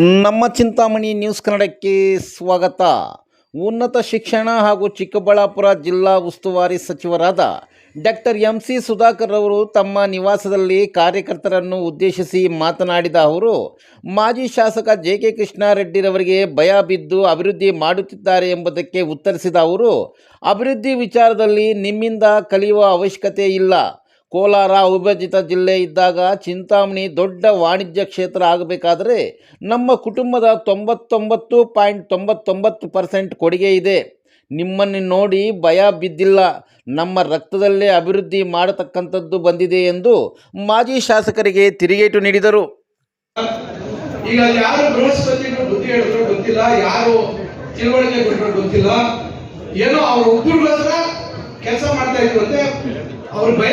ನಮ್ಮ ಚಿಂತಾಮಣಿ ನ್ಯೂಸ್ ಕನ್ನಡಕ್ಕೆ ಸ್ವಾಗತ. ಉನ್ನತ ಶಿಕ್ಷಣ ಹಾಗೂ ಚಿಕ್ಕಬಳ್ಳಾಪುರ ಜಿಲ್ಲಾ ಉಸ್ತುವಾರಿ ಸಚಿವರಾದ ಡಾಕ್ಟರ್ ಎಂ ಸಿ ಸುಧಾಕರ್ ಅವರು ತಮ್ಮ ನಿವಾಸದಲ್ಲಿ ಕಾರ್ಯಕರ್ತರನ್ನು ಉದ್ದೇಶಿಸಿ ಮಾತನಾಡಿದ ಅವರು, ಮಾಜಿ ಶಾಸಕ ಜೆ ಕೆ ಕೃಷ್ಣಾರೆಡ್ಡಿರವರಿಗೆ ಭಯ ಬಿದ್ದು ಅಭಿವೃದ್ಧಿ ಮಾಡುತ್ತಿದ್ದಾರೆ ಎಂಬುದಕ್ಕೆ ಉತ್ತರಿಸಿದ ಅವರು, ಅಭಿವೃದ್ಧಿ ವಿಚಾರದಲ್ಲಿ ನಿಮ್ಮಿಂದ ಕಲಿಯುವ ಅವಶ್ಯಕತೆ ಇಲ್ಲ. ಕೋಲಾರ ಅವಿಭಜಿತ ಜಿಲ್ಲೆ ಇದ್ದಾಗ ಚಿಂತಾಮಣಿ ದೊಡ್ಡ ವಾಣಿಜ್ಯ ಕ್ಷೇತ್ರ ಆಗಬೇಕಾದರೆ ನಮ್ಮ ಕುಟುಂಬದ ತೊಂಬತ್ತೊಂಬತ್ತು ಪಾಯಿಂಟ್ ತೊಂಬತ್ತೊಂಬತ್ತು ಪರ್ಸೆಂಟ್ ಕೊಡುಗೆ ಇದೆ. ನಿಮ್ಮನ್ನು ನೋಡಿ ಭಯ ಬಿದ್ದಿಲ್ಲ. ನಮ್ಮ ರಕ್ತದಲ್ಲೇ ಅಭಿವೃದ್ಧಿ ಮಾಡತಕ್ಕಂಥದ್ದು ಬಂದಿದೆ ಎಂದು ಮಾಜಿ ಶಾಸಕರಿಗೆ ತಿರುಗೇಟು ನೀಡಿದರು. ಈಗ ಯಾರು ಬುದ್ಧಿ ಹೇಳಿದ್ರು ಗೊತ್ತಿಲ್ಲ, ಯಾರು ತಿಳುವಳಿಕೆ ಕೊಟ್ಟರು ಗೊತ್ತಿಲ್ಲ. ಏನೋ ಅವ್ರ ಕೆಲಸ ಮಾಡ್ತಾ ಇದ್ರಂತೆ ಅವ್ರ ಭಯ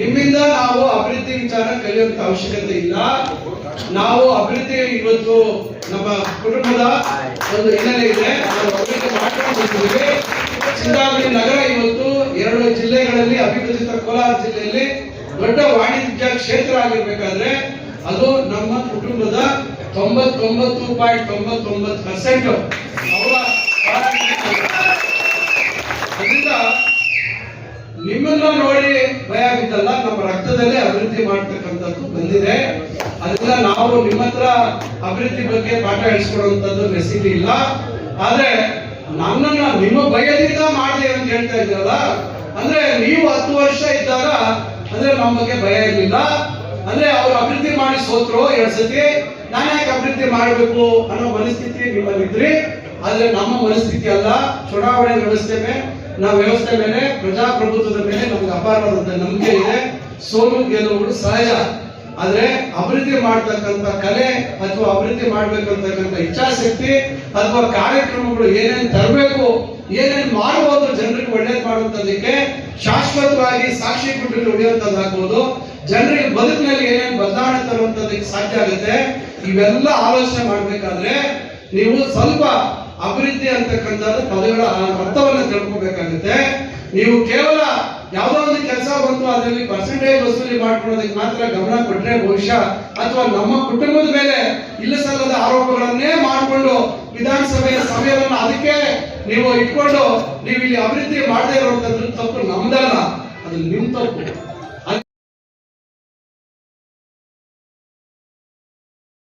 ನಿಮ್ಮಿಂದ ನಾವು ಅಭಿವೃದ್ಧಿ ವಿಚಾರ ಕಲಿಯುವಂತ ಅವಶ್ಯಕತೆ ಇಲ್ಲ. ನಾವು ಅಭಿವೃದ್ಧಿ ಇವತ್ತು ನಮ್ಮ ಕುಟುಂಬದ ಒಂದು ಹಿನ್ನೆಲೆ ಇದೆ. ನಾವು ಅಭಿವೃದ್ಧಿ ಮಾಡ್ಕೊಂಡು ಬಂದಿದ್ದೀವಿ. ಚಿಂತಾಮಣಿ ನಗರ ಇವತ್ತು ಎರಡು ಜಿಲ್ಲೆಗಳಲ್ಲಿ ಅಭಿವೃದ್ಧಿತ ಕೋಲಾರ ಜಿಲ್ಲೆಯಲ್ಲಿ ದೊಡ್ಡ ವಾಣಿಜ್ಯ ಕ್ಷೇತ್ರ ಆಗಿರ್ಬೇಕಾದ್ರೆ ಅದು ನಮ್ಮ ಕುಟುಂಬದ ತೊಂಬತ್ತೊಂಬತ್ತು ಪಾಯಿಂಟ್ ತೊಂಬತ್ತೊಂಬತ್ತು ಪರ್ಸೆಂಟ್ ಅದರಿಂದ ನಿಮ್ಮನ್ನ ನೋಡಿ ಭಯ ನಮ್ಮ ರಕ್ತದಲ್ಲೇ ಅಭಿವೃದ್ಧಿ ಮಾಡ್ತಕ್ಕಂಥದ್ದು ಬಂದಿದೆ. ಅದರಿಂದ ನಾವು ನಿಮ್ಮ ಹತ್ರ ಅಭಿವೃದ್ಧಿ ಬಗ್ಗೆ ಪಾಠ ಹೇಳಿಸ್ಕೊಡುವಂಥದ್ದು ರೆಸಿಪಿ ಇಲ್ಲ. ಆದ್ರೆ ನನ್ನನ್ನ ನಿಮ್ಮ ಭಯದಿಂದ ಮಾಡಿದೆ ಅಂತ ಹೇಳ್ತಾ ಇದ್ರಲ್ಲ ಅಂದ್ರೆ ನೀವು ಹತ್ತು ವರ್ಷ ಇದ್ದಾಗ ಅಂದ್ರೆ ನಮ್ಮ ಬಗ್ಗೆ ಭಯ ಇರಲಿಲ್ಲ. ಅಂದ್ರೆ ಅವ್ರು ಅಭಿವೃದ್ಧಿ ಮಾಡಿ ಸೋತ್ರು ಎರಡ್ ಸತಿ, ನಾನು ಯಾಕೆ ಅಭಿವೃದ್ಧಿ ಮಾಡಬೇಕು ಅನ್ನೋ ಮನಸ್ಥಿತಿ ನಿಮ್ಮಲ್ಲಿದ್ರಿ. ಆದ್ರೆ ನಮ್ಮ ಮನಸ್ಥಿತಿ ಅಲ್ಲ, ಚುನಾವಣೆ ಮೇಲೆ ನಾವು ವ್ಯವಸ್ಥೆ ಮೇಲೆ, ಪ್ರಜಾಪ್ರಭುತ್ವದ ಮೇಲೆ ನಮ್ಗೆ ಅಪಾರವಾದಂತ ನಂಬಿಕೆ ಇದೆ. ಸೋಲು ಗೆಲುವುಗಳು ಸಹಜ. ಆದ್ರೆ ಅಭಿವೃದ್ಧಿ ಮಾಡ್ತಕ್ಕಂಥ ಕಲೆ ಅಥವಾ ಅಭಿವೃದ್ಧಿ ಮಾಡ್ಬೇಕಂತಕ್ಕಂಥ ಇಚ್ಛಾಶಕ್ತಿ ಅಥವಾ ಕಾರ್ಯಕ್ರಮಗಳು ಏನೇನ್ ತರಬೇಕು, ಏನೇನ್ ಮಾಡಬಹುದು ಜನರಿಗೆ ಒಳ್ಳೇದ್ ಮಾಡುವಂತದಕ್ಕೆ ಶಾಶ್ವತವಾಗಿ ಸಾಕ್ಷಿ ಕುಟುಂಬ ಉಳಿಯುವಂತದ್ದಾಗ್ಬೋದು ಜನರಿಗೆ ಬದುಕಿನಲ್ಲಿ ಏನೇನು ಬದಲಾವಣೆ ತರುವಂತದಕ್ಕೆ ಸಾಧ್ಯ ಆಗುತ್ತೆ, ಇವೆಲ್ಲ ಆಲೋಚನೆ ಮಾಡ್ಬೇಕಾದ್ರೆ ನೀವು ಸ್ವಲ್ಪ ಅಭಿವೃದ್ಧಿ ಅಂತಕ್ಕಂಥ ಪದಗಳ ಅರ್ಥವನ್ನ ತಿಳ್ಕೊಬೇಕಾಗುತ್ತೆ. ನೀವು ಕೇವಲ ಯಾವುದೋ ಒಂದು ಕೆಲಸ ಬಂತು, ಅದರಲ್ಲಿ ಪರ್ಸೆಂಟೇಜ್ ವಸೂಲಿ ಮಾಡ್ಕೊಳ್ಳೋದಕ್ಕೆ ಮಾತ್ರ ಗಮನ ಕೊಟ್ರೆ ಬಹುಶಃ ಅಥವಾ ನಮ್ಮ ಕುಟುಂಬದ ಮೇಲೆ ಇಲ್ಲ ಸಲ್ಲದ ಆರೋಪಗಳನ್ನೇ ಮಾಡಿಕೊಂಡು ವಿಧಾನಸಭೆಯ ಸಮಯವನ್ನು ಅದಕ್ಕೆ ನೀವು ಇಟ್ಕೊಂಡು ನೀವು ಇಲ್ಲಿ ಅಭಿವೃದ್ಧಿ ಮಾಡದೇ ಇರುವಂತದ್ದು ತಪ್ಪು ನಮ್ದಲ್ಲ. ಅದು ನಿಮ್ ತಪ್ಪು.